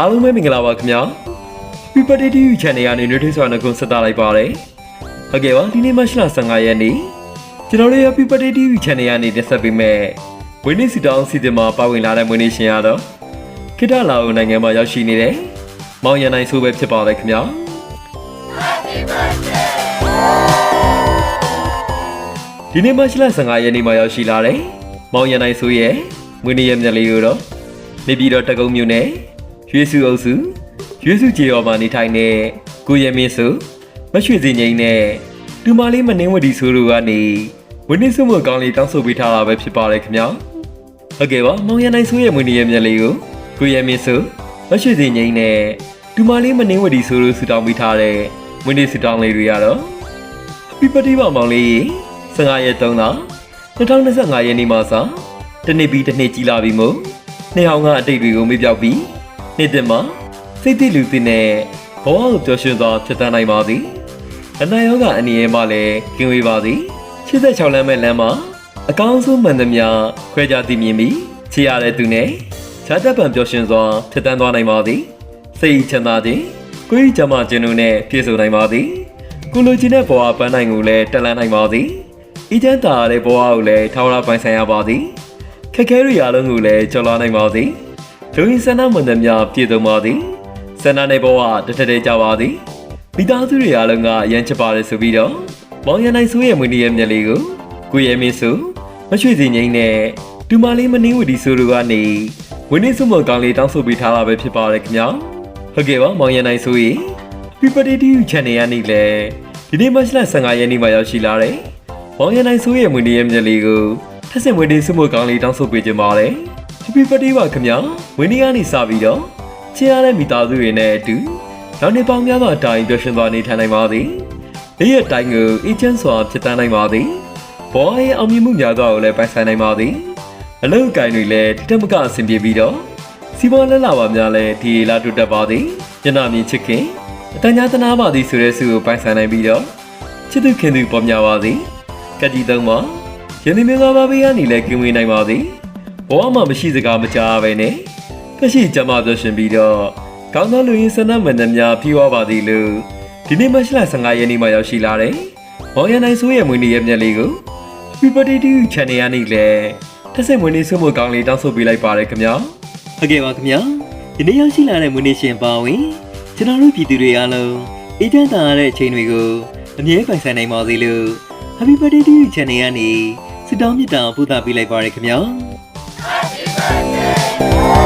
အားလုံးပဲမင်္ဂလာပါခင်ဗျာ Happy Birthday to you channel ကနေနှွေးထွေးစွာနှုတ်ဆက်သလိုက်ပါတယ်ဟုတ်ကဲ့ပါဒီနေ့မတ်လ15ရက်နေ့ကျွန်တော်တို့ Happy Birthday to you channel ကနေတက်ဆက်ပေးမဲ့ဝင်းနေစီတောင်းစီတင်မှာပါဝင်လာတဲ့မွေးနေ့ရှင်ရတော့ခိတလာအိုနိုင်ငံမှာရောက်ရှိနေတဲ့မောင်ရန်နိုင်ဆိုပဲဖြစ်ပါတယ်ခင်ဗျာဒီနေ့မတ်လ15ရက်နေ့မှာရောက်ရှိလာတဲ့မောင်ရန်နိုင်ဆိုရဲ့မွေးနေ့ရက်မြတ်လေးကိုတော့နေပြည်တော်တကုံမြို့နယ် ရွှေစုအုပ်စုရွှေစုကျေတော်မှာနေထိုင်တဲ့ကိုရမင်းစုမရွှေစင်ငိမ့်နဲ့ဒူမလေးမနှင်းဝတီဆိုတို့ကနေဝင်းနေစုမကောင်းလေးတောင်းဆိုပေးထားတာပဲဖြစ်ပါတယ်ခင်ဗျာဟုတ်ကဲ့ပါမောင်ရန်နိုင်ဆိုရဲ့မွေးနေ့ရက်မြတ်လေးကိုကိုရမင်းစုမရွှေစင်ငိမ့်နဲ့ဒူမလေးမနှင်းဝတီဆိုတို့ဆူတောင်းပေးထားတဲ့မွေးနေ့ဆူတောင်းလေးတွေကတော့ Happy birthday ပါမောင်လေး15ရက်3လ2025ရက်နေ့မှာစတနေ့ပြီးတစ်နှစ်ကြီးလာပြီမို့နှစ်အောင်ကအတိတ်တွေကိုမေ့ပြောက်ပြီး နေ့တင်မှာစိတ်တည်လူတင်တဲ့ဘဝကိုပျော်ရွှင်စွာဖြစ်တန်းနိုင်ပါသည်အနာရောဂါအနေနဲ့မှလည်းကင်းဝေးပါသည်86လမ်းမဲ့လမ်းမှာအကောင်းဆုံးမှန်သမျှခွဲခြားသိမြင်ပြီးချေရတဲ့သူနဲ့ဈာတက်ပံပျော်ရွှင်စွာဖြစ်တန်းသွားနိုင်ပါသည်စိတ်ချမ်းသာခြင်းကိုယ်ကြမ်းမှခြင်းတို့နဲ့ပြည့်စုံနိုင်ပါသည်ကိုလိုချင်တဲ့ဘဝပန်းနိုင်ကိုလည်းတက်လန်းနိုင်ပါသည်။ဤချမ်းသာရတဲ့ဘဝကိုလည်းထောင်းရပိုင်ဆိုင်ရပါသည်။ခက်ခဲရရလုံးကိုလည်းကျော်လွှားနိုင်ပါသည်။ ဒုရင်ဆန္ဒမန္တများပြည့်စုံပါသည်။ဆန္ဒနဲ့ဘဝတထတဲ့ကြပါသည်။မိသားစုတွေအားလုံးကအရန်ချပါတယ်ဆိုပြီးတော့မောင်ရနိုင်ဆိုးရဲ့မွေးနေ့ရဲ့မျက်လေးကိုကိုရဲမင်းစုမရွှေစီငိမ့်နဲ့ဒူမာလေးမနှင်းဝတီဆိုတို့ကနေဝင်းနေစုမကောင်းလေးတောင်းဆိုပေးထားတာပဲဖြစ်ပါတယ်ခင်ဗျာ။ဟုတ်ကဲ့ပါမောင်ရနိုင်ဆိုးရဲ့ Happy birthday to you channel ကနေလည်းဒီနေ့မတ်လ15ရက်နေ့မှာရောက်ရှိလာတယ်။မောင်ရနိုင်ဆိုးရဲ့မွေးနေ့ရဲ့မြက်လေးကိုထက်ဆင်မွေးနေ့စုမို့ကောင်းလေးတောင်းဆိုပေးကြပါမယ်။ Happy birthday ပါခင်ဗျာ။မွေးနေ့ကနေစပြီးတော့ချစ်ရတဲ့မိသားစုတွေနဲ့အတူနောက်နေ့ပေါင်းများစွာအတိုင်းပျော်ရွှင်စွာနေထိုင်နိုင်ပါသည်။နေ့ရက်တိုင်းကိုအေးချမ်းစွာဖြစ်တန်းနိုင်ပါသည်။ဘောရဲ့အောင်မြင်မှုများစွာကိုလည်းပိုင်ဆိုင်နိုင်ပါသည်။အလုပ်အကိုင်တွေလည်းတတက်မကအဆင်ပြေပြီးတော့စီးပွားလက်လာပါများလည်းဒီလာတူတက်ပါသည်။ညနာမြင့်ချစ်ခင်အတန်ညာသနာပါသည်ဆိုတဲ့ဆုကိုပိုင်ဆိုင်နိုင်ပြီးတော့ချစ်သူခင်သူပေါ်များပါသည်ကတိသုံးပါယနေ့မင်္ဂလာပါဘေးကနေလည်းကင်းဝေးနိုင်ပါသည် ဘဝမှာမရှိစကားမကြားပဲနဲ့ကရှိကြမှာပြောရှင်ပြီးတော့ကောင်းသောလူရင်းစနမန္တများပြေဝပါသည်လို့ဒီနေ့မတ်လ15ရက်နေ့မှာရောက်ရှိလာတယ်။မောင်ရနိုင်ဆိုးရဲ့မွေးနေ့ရဲ့မျက်လေးကို Happy birthday to you channel ရနေလေတစ်စိတ်မွေးနေ့ဆုမကောင်းလေးတောင်းဆိုပေးလိုက်ပါတယ်ခင်ဗျာ။ဟုတ်ကဲ့ပါခင်ဗျာ။ဒီနေ့ရောက်ရှိလာတဲ့မွေးနေ့ရှင်ပါဝင်ကျွန်တော်တို့ပြည်သူတွေအားလုံးအေးချမ်းသာရတဲ့အချိန်တွေကိုအမြဲပိုင်ဆိုင်နိုင်ပါစေလို့ Happy birthday to you channel ကနေစတောင်းမြတ်တာပို့သပေးလိုက်ပါရခင်ဗျာ။ Yeah.